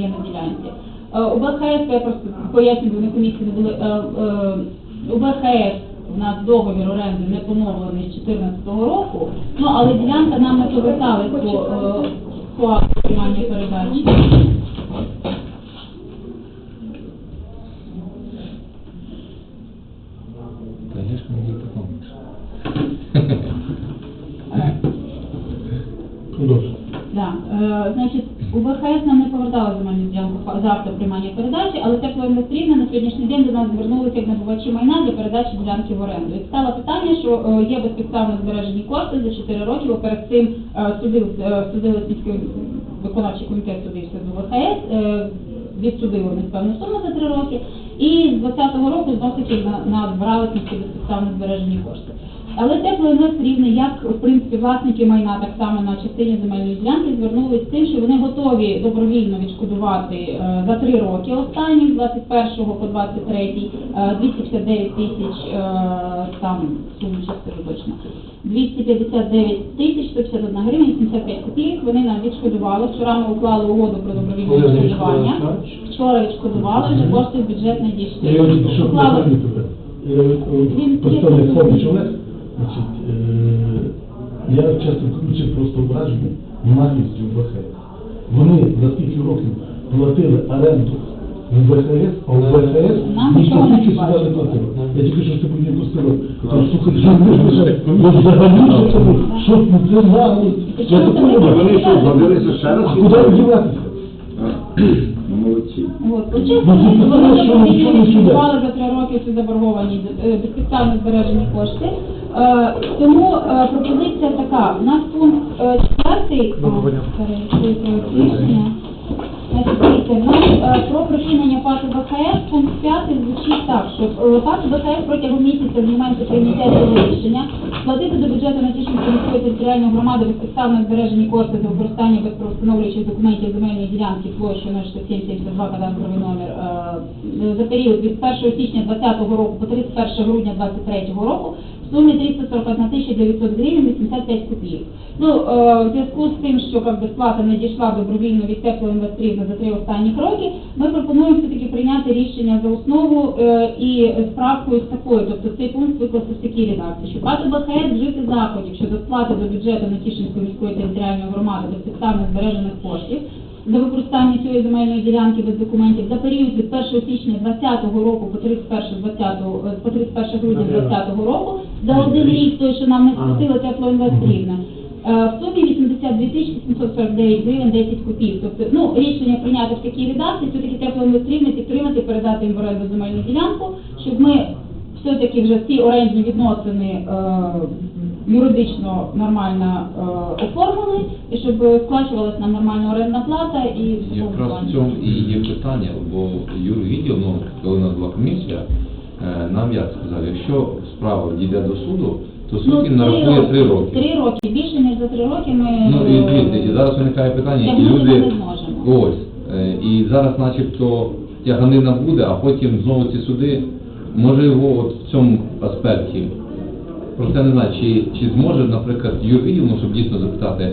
є ділянці. Е, У БХС, я просто пояснюю, бо на комісії не були, е, е, у БХС у нас договір оренди не поновлений з 2014 року, ну але ділянка нам не повертали по, е, по акту приймання передачі. Е. Е, значить, у ВХС нам не повертали земельну ділянку фа- за актом приймання передачі, але теплоіндустрійна на сьогоднішній день до нас звернулися як набувачі майна для передачі ділянки в оренду. І стало питання, що е, є безпідставно збережені кошти за 4 роки, бо перед цим е, судив, е, судили міський виконавчий комітет судився з е, відсудили певну суму за 3 роки, і з 2020 року зносить їх на, безпідставно збережені кошти. Але теплоінвест рівне, як в принципі власники майна, так само на частині земельної ділянки звернулись з тим, що вони готові добровільно відшкодувати е, за три роки останні, з 21 по 23, е, 259 тисяч, е, там суму скажу точно, 259 тисяч 151 гривень 75 копійок. Вони нам відшкодували. Вчора ми уклали угоду про добровільне відшкодування. Вчора відшкодували, вже кошти в бюджет не Я його тільки дійшли. що Уклали- Він є значить, е, я часто кажучи просто вражений наглістю ВХС. Вони за скільки років платили оренду в ВХС, а в ВХС Нам ні нічого не копійки сюди не платили. Я тільки що сьогодні пустила. То слухай, що ж вже взагалі що це? Що це наглость? Я такого не вони що, звалилися ще раз? А куди ви діватися? Молодці. От, Ну, вони не за три роки ці заборговані безпідставно збережені кошти. Е, Тому е, пропозиція така. У нас пункт е, четвертий. а, Доброго про припинення ПАТу БКС пункт 5 звучить так, що ПАТу БКС протягом місяця з моменту прийняття цього рішення сплатити до бюджету Натішинської міської територіальної громади безпідставно збережені кошти за використання без правовстановлюючих документів земельної ділянки площею 06772 кадастровий номер за період від 1 січня 2020 року по 31 грудня 2023 року сумі 341 тисяча 900 гривень 85 копійок. Ну, е, в зв'язку з тим, що как би, сплата не дійшла добровільно від теплоінвесторів за три останніх роки, ми пропонуємо все-таки прийняти рішення за основу е, і з правкою з такою, тобто цей пункт викласти в такій редакції, що ПАТ БХС вжити заходів щодо сплати до бюджету Натішинської міської територіальної громади безпідставно збережених коштів за використання цієї земельної ділянки без документів за період від 1 січня 2020 року по 31, 20, е, по 31 грудня 2020 року за один рік той, що нам не сплатили теплоінвесторівна. Е, В сумі 82 тисячі 749 гривень 10 копійок. Тобто, ну, рішення прийняти в такій редакції, все-таки теплоінвесторівне підтримати, передати їм в оренду земельну ділянку, щоб ми все-таки вже ці орендні відносини е, юридично нормально е, оформили, і щоб сплачувалась нам нормальна орендна плата і в Якраз плані. в цьому і є питання, бо юрвідділ, ну, коли у нас була комісія, е, нам як сказав, якщо справа дійде до суду, то суд Ну, їм нарахує три роки. Три роки. Більше ніж за три роки ми Ну і е, дивіться, і зараз виникає питання, і тягнути ми люди не зможемо. ось. е, І зараз начебто тяганина буде, а потім знову ці суди, може його от в цьому аспекті. Просто я не знаю, чи, чи зможе, наприклад, ну, щоб дійсно запитати,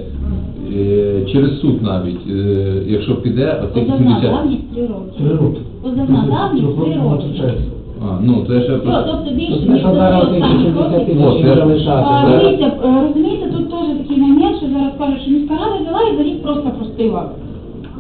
е, через суд навіть, е, якщо піде, оцих Позовна 70... давність три роки. Три роки. Позовна давність три роки. А, ну, то я ще Ну, просто... Тобто більше, Тобто, ніж що зараз три тих 80 роки. тисяч я- залишати, А? Дивіться, е, розумієте, тут теж такий момент, що зараз кажуть, що міська рада взяла і за рік просто простила.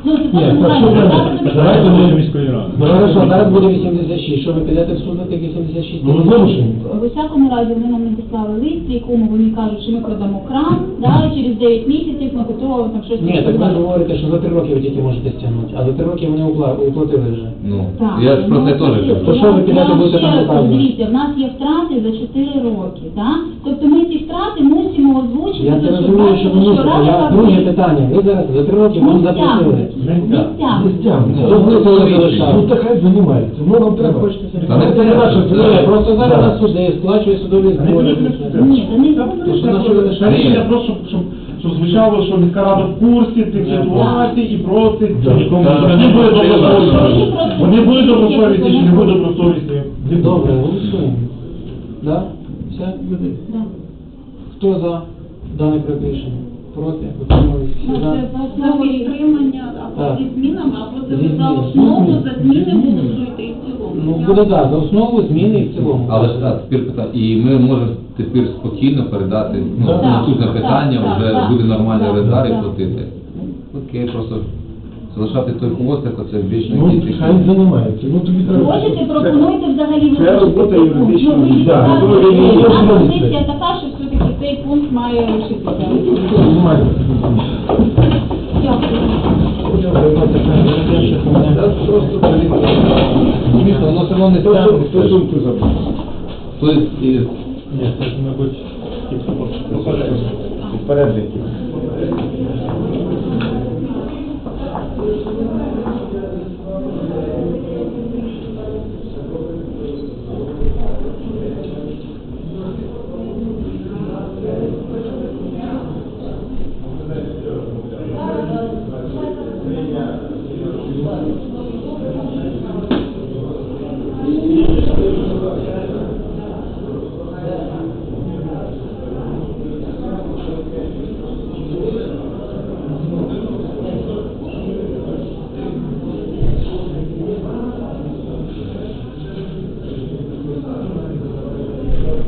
Ну, Ні, теж що ви- давайте ми- міської ради. Ну, Хорошо, зараз буде 86. Що ви підете в суд на тих 86? Ну, ви вимушені. В усякому разі вони нам надіслали лист, в якому вони кажуть, що ми продамо кран, да, і через 9 місяців ми готові там щось Ні, так ви ж говорите, що за три роки ви тільки можете стягнути, а за три роки вони упла- уплатили вже. Ну, Так, я ж про це ну, теж кажу. То що ви підете, будете там доказувати? Дивіться, в нас є втрати за 4 роки, так? Тобто ми ці втрати мусимо озвучити, Я це розумію, що ви бачили, мусите. Я вам друге питання. Ви зараз за три роки не вам заплатили. Не Не стягнуть. стягнуть. Ну, це хай займається. Ну, нам треба. Не Це треба, наша це- Просто зараз на суди сплачує судові збори. Ні, та не просто, щоб, звучало, що міська рада в курсі тих ситуацій і Да. вони Вони добросовісні. Вони будуть добросовісні чи не будуть добросовісні? Добре, голосуємо. Да? Все? Да. Хто за дане проект рішення? Проти, утримались всі Ну, за. це за підтримання або зі змінами, або це за основу, за зміни голосуєте і в цілому. Ну, буде так, за основу зміни і в цілому. Але ж а, тепер питання, і ми можемо тепер спокійно передати ну, Так, наступне так, питання, так, вже так, буде нормально так, і так. платити. Окей, просто залишати той хвостик, оце вічно Ну, якийсь хай займається. Ну, тобі треба... Хочете, пропонуйте взагалі це робота юридичного Ну, відділу. так, Ну, позиція така, що цей пункт має лишитися. Займається. Воно все одно не Хто. Хто сумку забрав? Тобто, і Ні, це ж, мабуть, попередньо.